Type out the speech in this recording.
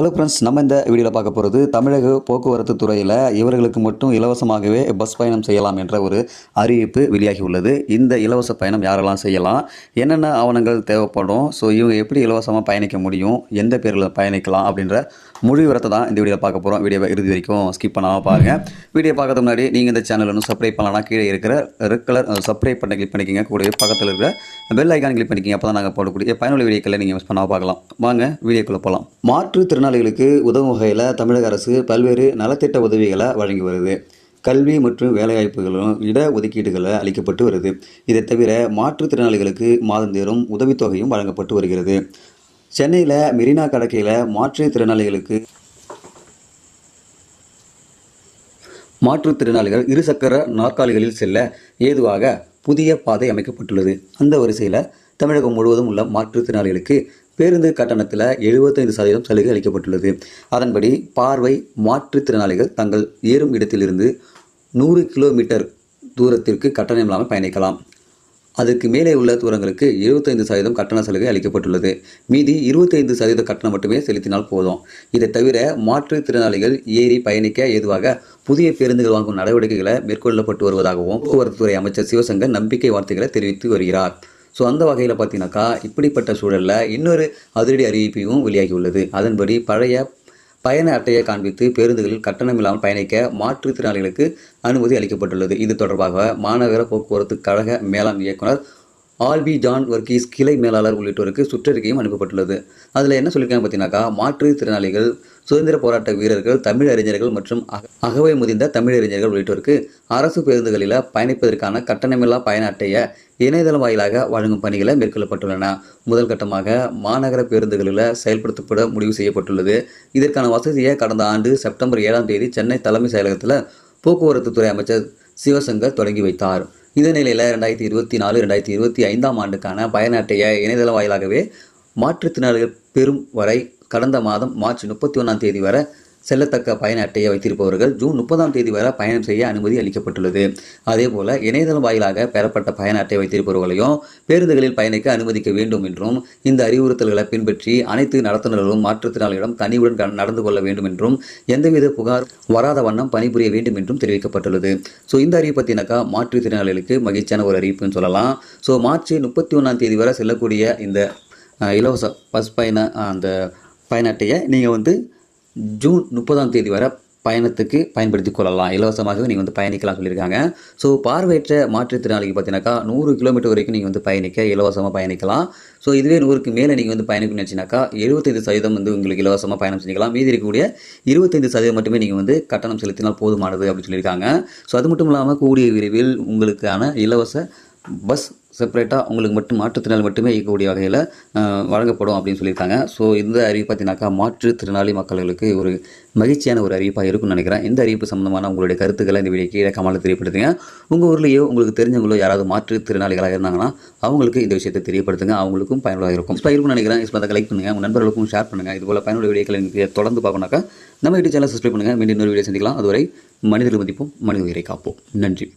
Hello friends நம்ம இந்த வீடியோவில் பார்க்க போகிறது தமிழக போக்குவரத்து துறையில் இவர்களுக்கு மட்டும் இலவசமாகவே பஸ் பயணம் செய்யலாம் என்ற ஒரு அறிவிப்பு வெளியாகி உள்ளது. இந்த இலவச பயணம் யாரெல்லாம் செய்யலாம்? என்னென்ன ஆவணங்கள் தேவைப்படும்? ஸோ இவங்க எப்படி இலவசமாக பயணிக்க முடியும்? எந்த பேரில் பயணிக்கலாம்? அப்படின்ற முழு விவரத்தை தான் இந்த வீடியோவில் பார்க்க போகிறோம் வீடியோவை இறுதி வரைக்கும் ஸ்கிப் பண்ணாமல் பாருங்கள் வீடியோ பார்க்கறது முன்னாடி நீங்கள் இந்த சேனல் ஒன்று சப்ஸ்கிரைப் பண்ணலாம் கீழே இருக்கிற ரெட் கலர் சப்ஸ்கிரைப் பண்ண கிளிக் பண்ணிக்கிங்க. கூடவே பக்கத்தில் இருக்கிற பெல் ஐக்கான் கிளிக் பண்ணிக்கிங்க. அப்போ தான் நாங்கள் போடக்கூடிய பயனுள்ள வீடியோக்களை நீங்கள் யூஸ் பண்ணாமல் பார்க்கலாம். வாங்க வீடியோக்குள்ளே போகலாம் பயனாளிகளுக்கு உதவும் வகையில் தமிழக அரசு பல்வேறு நலத்திட்ட உதவிகளை வழங்கி வருது. கல்வி மற்றும் வேலைவாய்ப்புகளும் இட ஒதுக்கீடுகளை அளிக்கப்பட்டு வருது. இதை தவிர மாற்றுத்திறனாளிகளுக்கு மாதந்தோறும் உதவித்தொகையும் வழங்கப்பட்டு வருகிறது. சென்னையில் மெரினா கடற்கையில் மாற்றுத்திறனாளிகளுக்கு மாற்றுத்திறனாளிகள் இருசக்கர நாற்காலிகளில் செல்ல ஏதுவாக புதிய பாதை அமைக்கப்பட்டுள்ளது. அந்த வரிசையில் தமிழகம் முழுவதும் உள்ள மாற்றுத்திறனாளிகளுக்கு பேருந்து கட்டணத்தில் எழுபத்தைந்து சதவீதம் சலுகை அளிக்கப்பட்டுள்ளது. அதன்படி பார்வை மாற்றுத்திறனாளிகள் தங்கள் ஏறும் இடத்திலிருந்து நூறு கிலோமீட்டர் தூரத்திற்கு கட்டணம் இல்லாமல் பயணிக்கலாம். அதற்கு மேலே உள்ள தூரங்களுக்கு 75% சதவீதம் கட்டண சலுகை அளிக்கப்பட்டுள்ளது. மீதி 25% சதவீத கட்டணம் மட்டுமே செலுத்தினால் போதும். இதை தவிர மாற்றுத்திறனாளிகள் ஏறி பயணிக்க ஏதுவாக புதிய பேருந்துகள் வாங்கும் நடவடிக்கைகளை மேற்கொள்ளப்பட்டு வருவதாகவும் போக்குவரத்துத்துறை அமைச்சர் சிவசங்கர் நம்பிக்கை வார்த்தைகளை தெரிவித்து வருகிறார். ஸோ அந்த வகையில் பார்த்தீங்கன்னாக்கா இப்படிப்பட்ட சூழலில் இன்னொரு அதிரடி அறிவிப்பையும் வெளியாகி உள்ளது அதன்படி பழைய பயண அட்டையை காண்பித்து பேருந்துகளில் கட்டணம் இல்லாமல் பயணிக்க மாற்றுத்திறனாளிகளுக்கு அனுமதி அளிக்கப்பட்டுள்ளது. இது தொடர்பாக மாநகர போக்குவரத்து கழக மேலாண் இயக்குனர் ஆல்வி ஜான் வர்கீஸ் கிளை மேலாளர் உள்ளிட்டோருக்கு சுற்றறிக்கையும் அனுப்பப்பட்டுள்ளது. அதில் என்ன சொல்லியிருக்காங்க பார்த்தீங்கன்னாக்கா மாற்றுத்திறனாளிகள் சுதந்திர போராட்ட வீரர்கள் தமிழ் அறிஞர்கள் மற்றும் அகவை முதிர்ந்த தமிழறிஞர்கள் உள்ளிட்டோருக்கு அரசு பேருந்துகளில் பயணிப்பதற்கான கட்டணமில்லா பயண அட்டையை இணையதளம் வாயிலாக வழங்கும் பணிகளை மேற்கொள்ளப்பட்டுள்ளன. முதல் கட்டமாக மாநகர பேருந்துகளில் செயல்படுத்தப்பட முடிவு செய்யப்பட்டுள்ளது. இதற்கான வசதியை கடந்த ஆண்டு செப்டம்பர் ஏழாம் தேதி சென்னை தலைமை செயலகத்தில் போக்குவரத்து துறை அமைச்சர் சிவசங்கர் தொடங்கி வைத்தார். இந்த நிலையில் ரெண்டாயிரத்தி இருபத்தி நாலு ரெண்டாயிரத்தி இருபத்தி ஐந்தாம் ஆண்டுக்கான பயண அட்டையை இணையதள வாயிலாகவே மாற்றுத்திறனாளிகள் பெறும் வரை கடந்த மாதம் மார்ச் முப்பத்தி ஒன்றாம் தேதி வரை செல்லத்தக்க பயண அட்டையை வைத்திருப்பவர்கள் ஜூன் முப்பதாம் தேதி வரை பயணம் செய்ய அனுமதி அளிக்கப்பட்டுள்ளது. அதேபோல இணையதளம் வாயிலாக பெறப்பட்ட பயண அட்டை வைத்திருப்பவர்களையும் பேருந்துகளில் பயணிக்க அனுமதிக்க வேண்டும் என்றும் இந்த அறிவுறுத்தல்களை பின்பற்றி அனைத்து நடத்துனர்களும் மாற்றுத்திறனாளிகளும் கனிவுடன் நடந்து கொள்ள வேண்டும் என்றும் எந்தவித புகார் வராத வண்ணம் பணிபுரிய வேண்டும் என்றும் தெரிவிக்கப்பட்டுள்ளது. ஸோ இந்த அறிவிப்பு பார்த்தீங்கன்னாக்கா மாற்றுத்திறனாளிகளுக்கு மகிழ்ச்சியான ஒரு அறிவிப்புன்னு சொல்லலாம். ஸோ மார்ச் முப்பத்தி ஒன்றாம் தேதி வரை செல்லக்கூடிய இந்த இலவச பஸ் பயண அந்த பயண அட்டையை நீங்கள் வந்து ஜூன் முப்பதாம் தேதி வரை பயணத்துக்கு பயன்படுத்தி கொள்ளலாம். இலவசமாகவே நீங்கள் வந்து பயணிக்கலாம் சொல்லியிருக்காங்க. ஸோ பார்வையற்ற மாற்றுத்திறனாளிக்கு பார்த்தீங்கன்னாக்கா நூறு கிலோமீட்டர் வரைக்கும் நீங்கள் வந்து பயணிக்க இலவசமாக பயணிக்கலாம். ஸோ இதுவே நூறுக்கு மேலே நீங்கள் வந்து பயணிக்கணும்னு நினச்சினாக்கா எழுபத்தைந்து சதவீதம் வந்து உங்களுக்கு இலவசமாக பயணம் செஞ்சுக்கலாம். மீதி இருக்கக்கூடிய இருபத்தைந்து சதவீதம் மட்டுமே நீங்கள் வந்து கட்டணம் செலுத்தினால் போதுமானது அப்படின்னு சொல்லியிருக்காங்க. ஸோ அது மட்டும் இல்லாமல் கூடிய விரைவில் உங்களுக்கான இலவச பஸ் செப்பரேட்டாக உங்களுக்கு மட்டும் மாற்றுத்திறனாளி மட்டுமே இயக்கக்கூடிய வகையில் வழங்கப்படும் அப்படின்னு சொல்லியிருக்காங்க. ஸோ இந்த அறிவிப்பு பார்த்தீங்கன்னாக்கா மாற்றுத்திறனாளி மக்களுக்கு ஒரு மகிழ்ச்சியான ஒரு அறிவிப்பாக இருக்கும்னு நினைக்கிறேன். இந்த அறிவிப்பு சம்மந்தமான உங்களுடைய கருத்துக்களை இந்த வீடியோ கீழே கமலில் தெரியப்படுத்துங்க. உங்கள் ஊர்லேயோ உங்களுக்கு தெரிஞ்சவங்களோ யாராவது மாற்றுத்திறனாளிகளாக இருந்தாங்கன்னா அவங்களுக்கு இந்த விஷயத்தை தெரியப்படுத்துங்க. அவங்களுக்கும் பயனுள்ளதாக இருக்கும். இப்போ இருக்கும்னு நினைக்கிறேன். இப்போ அதை லைக் பண்ணுங்கள் உங்கள் நண்பர்களுக்கும் ஷேர் பண்ணுங்கள் இது போல் பயனுள்ள வீடியோக்களை நீங்கள் தொடர்ந்து பார்க்கணாக்கா நம்ம யூடியூப் சேனல் சப்ஸ்கிரைப் பண்ணுங்கள் மீண்டும் இன்னொரு வீடியோ சந்திக்கலாம். அதுவரை மனிதர்கள் மதிப்போம் மனித உயிரை காப்போம். நன்றி.